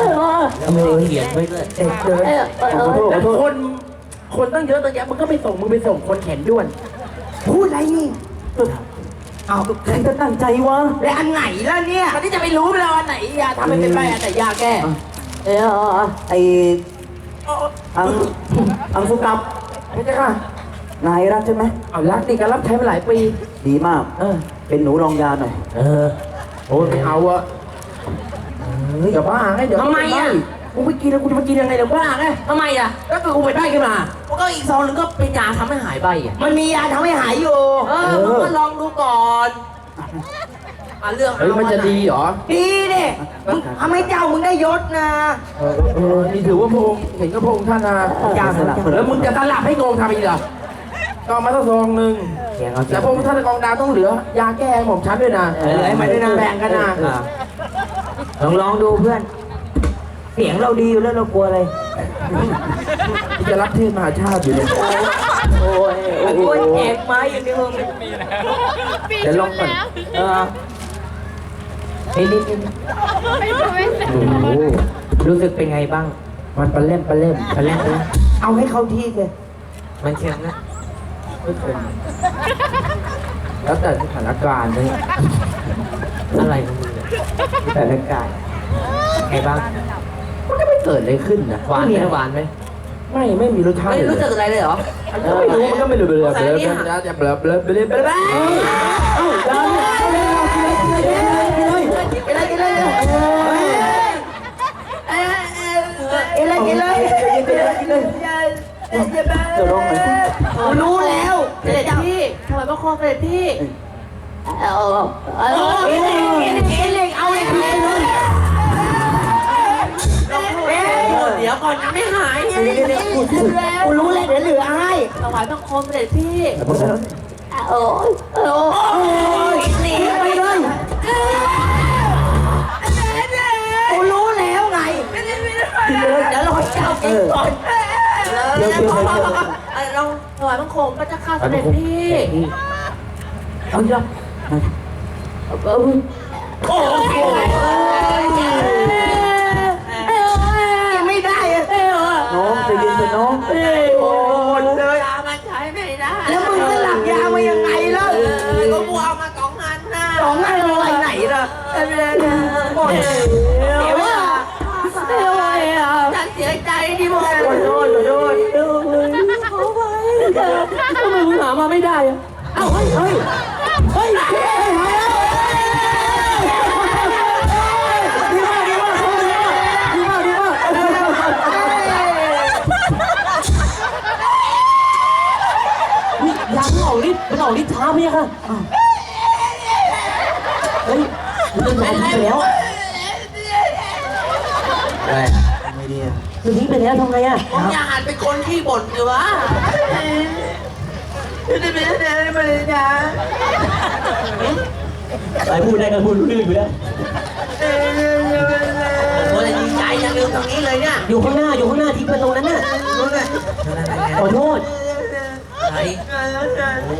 เอไมด้เขียนไว้ด้วยเด็กเออเออเอล้คน คนตั้งเยอะตั้งแยะมึงก็ไปส่งมึงไปส่งคนแขนด้วน พูดอะไรนี่เอาใครจะตั้งใจวะและอันไหนล่ะเนี่ยอันที่จะไปรู้แล้วอันไหนยาทำไมเป็นไปอันไหนยาแก้เออไออังอังสุกับไม่ใช่ค่ะนายรักใช่ไหมรักดีกันรับใช้มาหลายปี ดีมาก เออ เป็นหนูรองยาหน่อย เออ โอ้ยไม่เอาอะ อย่าบ้าไงเดี๋ยวทำไมอะ กูไปกินแล้วกูจะมากินยังไงเดี๋ยวบ้าไงทำไมอะก็คือกูไปได้ขึ้นมามันก็อีกซองหนึงก็เป็นยาทำให้หายไปอะมันมียาทำให้หายอยู่เออมึงก็ลองดูก่อนอะเรื่องเฮ้ยมันจะดีเหรอ ดีเนี่ยมึงทำให้เจ้ามึงได้ยศนะ เออเออนี่ถือว่าพงค์เห็นก็พงค์ท่านนะยาสลับ แล้วมึงจะสลับให้โกงทำอีกเหรอกองมาสักซองหนึ่งแต่พระงค์ท่านกองดาวต้องเหลือ ยาแก้หมอบชั้นด้วยนะเหลือให้มันด้วยนะแบ่งกันนะ ลองลองดูเพื่อน เสียงเราดีอยู่แล้วเรากลัวอะไร จะรับเทศมหาชาติอยู่เลยโอ้ยโอ้ยโอ้ยแอกไม้อยู่นี่มึงเดี๋ยวลองก่อนเออนี่นี่นี่โอ้โหรู้สึกเป็นไงบ้าง มันปลาเล่มปลาเล่มปลาเล่มปลาเล่มเอาให้เข้าที่เลยมันเค็มนะไม่เค็มแล้วแต่สถานการณ์เลยอะไรของมึง แต่ละกายไงบ้างมันก็ไม่เกิดอะไรขึ้นนะหวานไหมหวานไหมไม่ไม่มีรสชาติไม่รู้สึกอะไรเลยหรอไม่รู้มันก็ไม่รู้เลยแบบแบบแบบแบบแบบแบบแบบแบบเอ้าดาวเนี่ยเอาเลยเอากินเลยกินเลยกินเลยกินเลยกินเลยกินเลยกินเลยกินเลยกินเลยกินเลยจะร้องไหมรู้แล้วเสด็จพี่ทำไมต้องคอเสด็จพี่เอาเอาเอาเอา ลยกินเลยเอาเลยกินเลยเดี๋ยวก่อนยังไม่หายกูรู้แล้วเดี๋ยวเหลือให้ถวายบังคมเสด็จพี่โอ้ยโอ้ยหนีไปเลยกูรู้แล้วไงเดี๋ยวเราเจ้ากินก่อนเดี๋ยวเดี๋ยวเดี๋ยวเราถวายบังคมพระเจ้าข้าเสด็จพี่เอาจ้ะ โอ้โหไม่ได้อะน้องใจเย็นเถอะน้องโอ้ยเลยยามันใช้ไม่ได้แล้วมึงจะหลับยามายังไงล่ะก็กูเอามาสองอันนะสองงานอะไรไหนล่ะหมดเดี๋ยวว่าฉันเสียใจที่มึงโดนโดนโดนทำไมมึงหามาไม่ได้อะเอ้าเฮ้ยเฮ้ยเฮ้ย ไม่ดีอะคือทิ้งไปแล้วทำไงอะผมอย่าหันเป็นคนขี้บ่นเลยวะไปพูดได้ก็พูดรู้เรื่องอยู่แล้วโอ้ยดีใจยังลืมตรงนี้เลยเนี่ยอยู่ข้างหน้าอยู่ข้างหน้าทิ้งไปตรงนั้นน่ะรู้เลยขอโทษไหนโอ้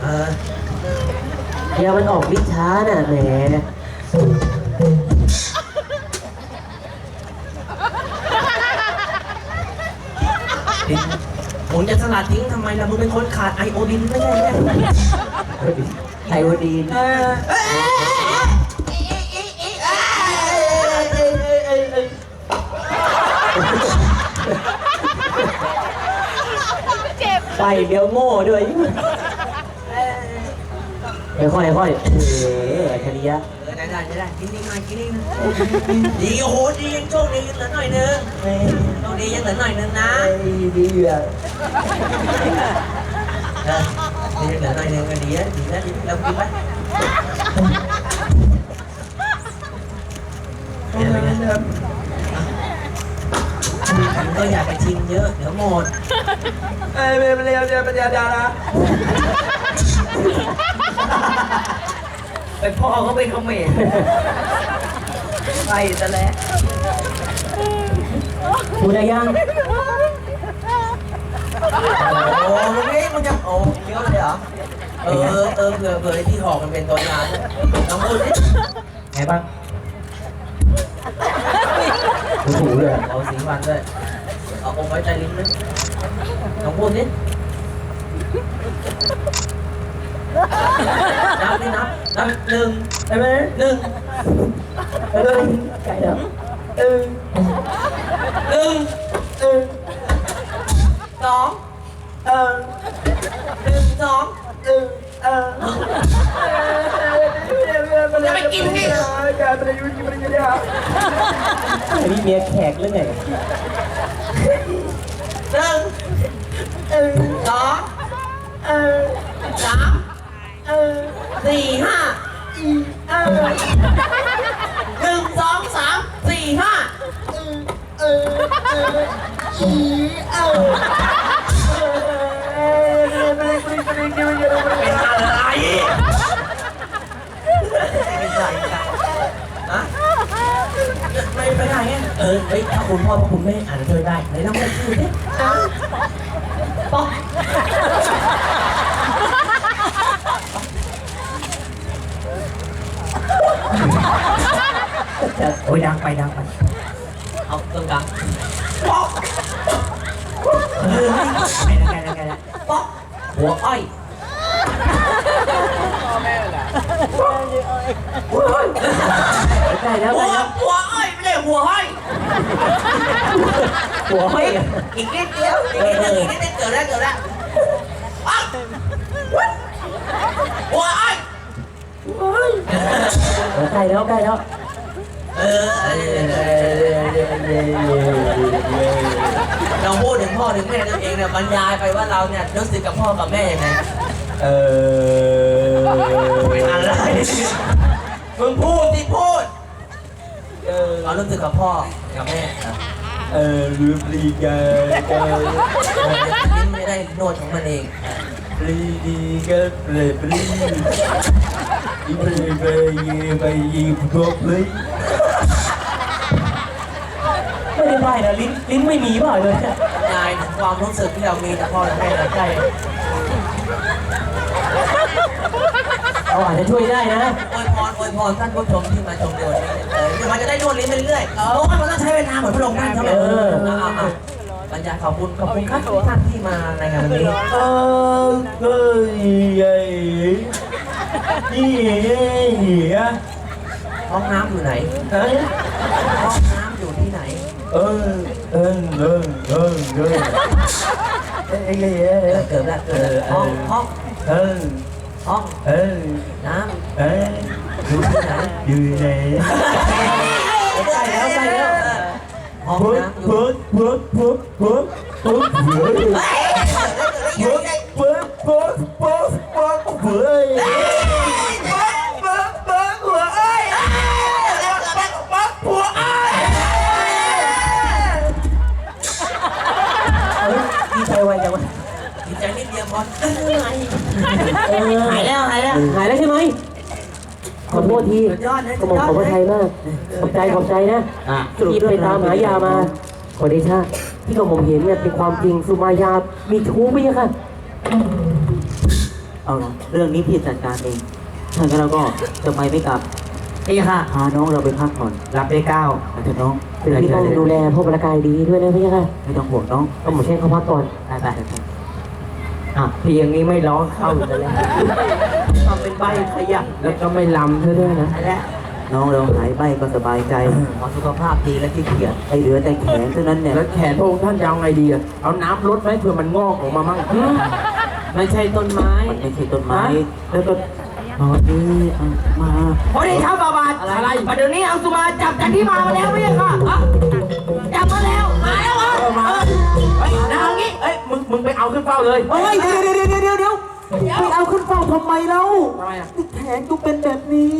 เออเดี๋ยวมันออกวิชช้าน่ะแหม ทิ้งผมจะสลัดทิ้งทำไมล่ะมึงเป็นคนขาดไอโอดินไม่ใช่ไงไอโอดีนไปเดี๋ยวโง่ด้วย ค่อยๆค่อยๆเออคณีฉยะได้ได้ได้กินนิดหน่อยกินนิดหน่ดีโอ้โหดียังโชคดียังเหลือหน่อยนึงโชคดียังเหลือหน่อยนึงนะดีอะดีเหลือหน่อยนึงก็ดีอะดีนะเรากินไหมก็อยากไปชิมเยอะเดี๋ยวหมดไอ้เบลเบลเบลปัญญาดานะ ไปพ่อเขาเป็นเขมรไปซะแล้วพูดได้ยังโอ้มึงนี่มึงจะโอ้เยอะเลยเหรอ เออ เออเผื่อเผื่อไอ้ที่หอกมันเป็นตัวยาน้องพูดดิไงบ้างถูเลยเอาสีฟันด้วย เอาอมไว้ใจลิ้นนึงน้องพูดดิ นับนับนับหนึ่งได้ไหมหนึ่งเออไก่แล้วเออหนึ่งเออสองเออหนึ่งสองเออเออจะไปกินที่ไอ้นี่เมียแขกหรือไงหนึ่งสองสาม สี่ห้าอีเอหนึ่งสองสามสี่ห้าเออเอออีเออเป็นอะไรไม่ใช่ฮะไม่ไปไหนอะเออเฮ้ยถ้าคุณพ่อคุณแม่อ่านช่วยได้ไหนลองไปดูดิป๊อก โอ้ยดังไปดังไปเอาตรงกลางป๊อกเออไงแล้วไงแล้วไงแล้วป๊อกหัวอ้อยใกล้แล้วหัใกวล้แล้วหัวอ้อยไม่ได้หัวห้อยหัวห้อยอีกนิดเดียวอีกนิดเดียวอีกนิดเดียวเกิดแล้วเกิดแล้วป๊อกหัวอ้อยใกล้แล้วใกล้แล้ว เราพูดถึงพ่อถึงแม่ตัวเองเนี่ยบรรยายไปว่าเราเนี่ยรู้สึกกับพ่อกับแม่ยังไงเออเป็นอะไรมึงพูดสิพูดเรารู้สึกกับพ่อกับแม่เออลืมรีแกแกลิ้นไม่ได้โนดของมันเองปรีดีก็เลยปรีอีไปไปยีไปยีพวกเล ยไม่ได้ไม่นะลิ้นลิ้นไม่มีเปล่าเลยยายถึงความรู้สึกที่เรามีต่อพ่อและแม่เราใกล้เราอาจจะช่วยได้นะอวยพรอวยพรท่านผู้ชมที่มาชมในวันนี้เออมันจะได้นวดลิ้นไปเรื่อยๆเพราะว่ามันต้องใช้เวลาเหมือนพระองค์ท่านใช่ไหมเออเอาเอาเอาบรรยายขอบคุณขอบคุณครับทุกท่านที่มาในงานวันนี้เออเฮ้ยไอ้นี่เหี้ยห้องน้ำอยู่ไหนเอ้ยห้องน้ำ อยู่ที่ไหนเออเออเออเออเออเอ้ยเอ้ยเอ้ยเอเอ้อ เดียวพอเหนื่อยหายแล้วหายแล้วหายแล้วใช่ไหมขอโทษทีสุดยอดนะกระหม่อมขอพระทัยมาก ขอบใจขอบใจนะอะที่ไปตามหายามา ขอเดชะที่กระหม่อมเห็นเนี่ยเป็นความจริงสุมายา มีชู้ไหมคะเอาละเรื่องนี้พี่จัดการเองถ้างั้นเราก็จะไปไม่กลับนี่ค่ะพาน้องเราไปพักผ่อนรับได้เก้าอาจจะน้องเป็นที่ต้องดูแลพวกประกายดีด้วยนะพี่ค่ะไม่ต้องห่วงน้องกระหม่อมเช่นเขาพักก่อนไปไป อะพี่อย่างนี้ไม่ร้องเข้าจะแล้วทำเป็นใบขยับแล้วก็ไม่ลำเธอด้วยนะ และน้องเราหายไปก็สบายใจขอสุขภาพดีและที่เกียรติไอเหลือแต่แขนเท่านั้นเนี่ยแล้วแขนพระองค์ท่านจะเอาไงดีอะเอาน้ำลดไหมเผื่อมันงอกออกมามั่งไม่ใช่ต้นไม้ มันไม่ใช่ต้นไม้ แล้วก็ตอนนี้เอามา โอ้ยเท้าบาบาดอะไรประเดี๋ยวนี้เอาสุมาจับจากที่มามาแล้วไม่ใช่ค่ะ มึงมึงไปเอาขึ้นเฝ้าเลย เฮ้ยเดี๋ยวเดี๋ยวเดี๋ยวเดี๋ยวเดี๋ยวไปเอาขึ้นเฝ้าทำไมเล่าทำไมอะแขนกูเป็นแบบนี้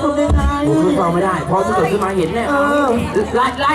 ทำได้ไงมึงขึ้นเฝ้าไม่ได้พอถ้าเกิดขึ้นมาเห็นเนี่ยเออ ไล่ไล่